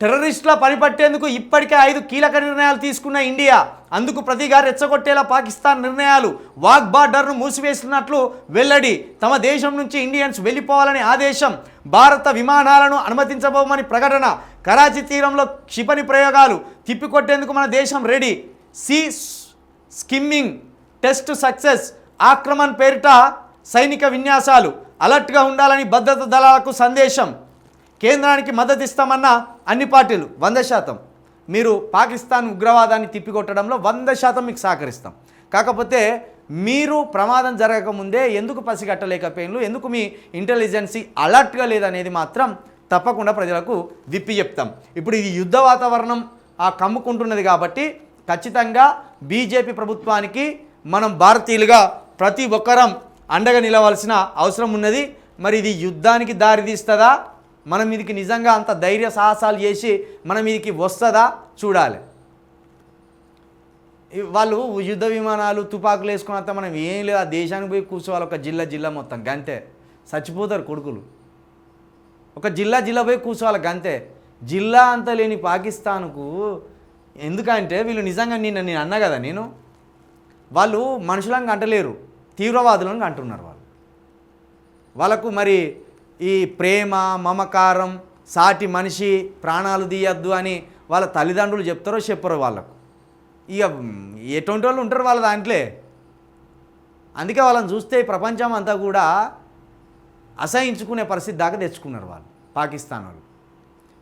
టెర్రరిస్టుల పనిపట్టేందుకు ఇప్పటికే ఐదు కీలక నిర్ణయాలు తీసుకున్న ఇండియా. అందుకు ప్రతిగా రెచ్చగొట్టేలా పాకిస్తాన్ నిర్ణయాలు వాగ్ బార్డర్ను మూసివేస్తున్నట్లు వెల్లడి. తమ దేశం నుంచి ఇండియన్స్ వెళ్ళిపోవాలని ఆదేశం. భారత విమానాలను అనుమతించబోమని ప్రకటన. కరాచీ తీరంలో క్షిపణి ప్రయోగాలు తిప్పికొట్టేందుకు మన దేశం ready. Sea skimming test success Aakraman పేరిట సైనిక విన్యాసాలు. అలర్ట్గా ఉండాలని భద్రతా దళాలకు సందేశం. కేంద్రానికి మద్దతిస్తామన్న అన్ని పార్టీలు వంద శాతం. మీరు పాకిస్తాన్ ఉగ్రవాదాన్ని తిప్పికొట్టడంలో వంద శాతం మీకు సహకరిస్తాం. కాకపోతే మీరు ప్రమాదం జరగకముందే ఎందుకు పసిగట్టలేకపోయినలు ఎందుకు మీ ఇంటెలిజెన్సీ అలర్ట్గా లేదనేది మాత్రం తప్పకుండా ప్రజలకు విప్పి చెప్తాం. ఇప్పుడు ఇది యుద్ధ వాతావరణం ఆ కమ్ముకుంటున్నది కాబట్టి ఖచ్చితంగా బీజేపీ ప్రభుత్వానికి మనం భారతీయులుగా ప్రతి ఒక్కరం అండగా నిలవాల్సిన అవసరం ఉన్నది. మరి ఇది యుద్ధానికి దారితీస్తుందా? మన మీదకి నిజంగా అంత ధైర్య సాహసాలు చేసి మన మీదకి వస్తుందా? చూడాలి. వాళ్ళు యుద్ధ విమానాలు తుపాకులు వేసుకున్నంత మనం ఏం లేదు. ఆ దేశానికి పోయి కూర్చోవాలి ఒక జిల్లా జిల్లా మొత్తం గంతే. చచ్చిపోతారు కొడుకులు. ఒక జిల్లా జిల్లా పోయి కూర్చోవాలి గంతే. జిల్లా అంత లేని పాకిస్తాన్కు ఎందుకంటే వీళ్ళు నిజంగా నిన్న నేను అన్నా కదా నేను? వాళ్ళు మనుషులను అంటలేరు. తీవ్రవాదులను అంటున్నారు వాళ్ళు. వాళ్ళకు మరి ఈ ప్రేమ మమకారం సాటి మనిషి ప్రాణాలు తీయద్దు అని వాళ్ళ తల్లిదండ్రులు చెప్తారో చెప్పరో వాళ్ళకు. ఇక ఎటువంటి వాళ్ళు ఉంటారు వాళ్ళ దాంట్లో? అందుకే వాళ్ళని చూస్తే ప్రపంచం అంతా కూడా అసహించుకునే పరిస్థితి దాకా తెచ్చుకున్నారు వాళ్ళు పాకిస్తాన్ వాళ్ళు.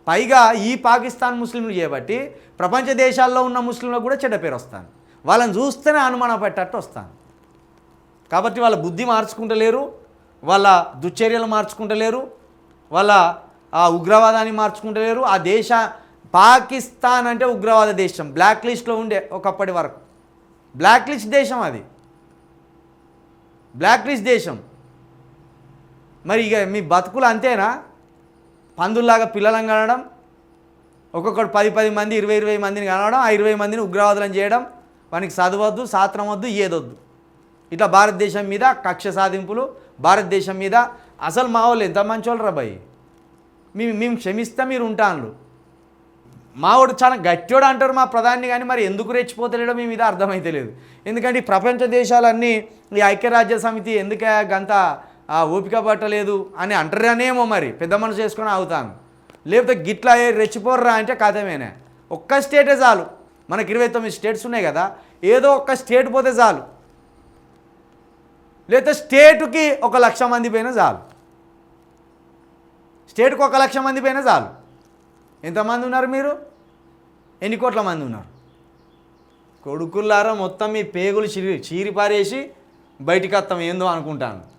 పైగా ఈ పాకిస్తాన్ ముస్లింలు చేయబట్టి ప్రపంచ దేశాల్లో ఉన్న ముస్లింలకు కూడా చెడ్డ పేరు వస్తాను వాళ్ళని చూస్తేనే అనుమానం పెట్టట్టు వస్తాను కాబట్టి వాళ్ళ బుద్ధి మార్చుకుంటలేరు వాళ్ళ దుశ్చర్యలు మార్చుకుంటలేరు వాళ్ళ ఆ ఉగ్రవాదాన్ని మార్చుకుంటలేరు. ఆ దేశ పాకిస్తాన్ అంటే ఉగ్రవాద దేశం బ్లాక్ లిస్ట్లో ఉండే ఒకప్పటి వరకు. బ్లాక్ లిస్ట్ దేశం అది. బ్లాక్ లిస్ట్ దేశం. మరి ఇక మీ బతుకులు అంతేనా? పందుల్లాగా పిల్లలను కనడం ఒక్కొక్కడు పది పది మంది ఇరవై ఇరవై మందిని కనడం ఆ ఇరవై మందిని ఉగ్రవాదులను చేయడం వానికి చదవద్దు సాత్రం వద్దు ఏదొద్దు ఇట్లా భారతదేశం మీద కక్ష సాధింపులు భారతదేశం మీద అసలు మా వాళ్ళు ఎంత మంచోళ్ళురా భయ్? మేము మేము క్షమిస్తే మీరు ఉంటాను మావాడు చాలా గట్టివాడు అంటారు మా ప్రధాని కానీ మరి ఎందుకు రెచ్చిపోతలేడో మేము మీద అర్థమైతే లేదు. ఎందుకంటే ఈ ప్రపంచ దేశాలన్నీ ఈ ఐక్యరాజ్య సమితి ఎందుక గంత ఓపిక పట్టలేదు అని అంటారనేమో మరి. పెద్ద మనసు చేసుకొని అవుతాను లేకపోతే గిట్లా రెచ్చిపోర్రా అంటే కథమేనే ఒక్క స్టేటే చాలు. మనకి ఇరవై తొమ్మిది స్టేట్స్ ఉన్నాయి కదా. ఏదో ఒక్క స్టేట్ పోతే చాలు. లేకపోతే స్టేటుకి ఒక లక్ష మంది పైన చాలు. స్టేట్కి ఒక లక్ష మంది పైన చాలు. ఎంతమంది ఉన్నారు మీరు? ఎన్ని కోట్ల మంది ఉన్నారు? కొడుకుల్లారా మొత్తం మీ పేగులు చీరి చీరిపారేసి బయటికి వస్తాం ఏందో అనుకుంటాను.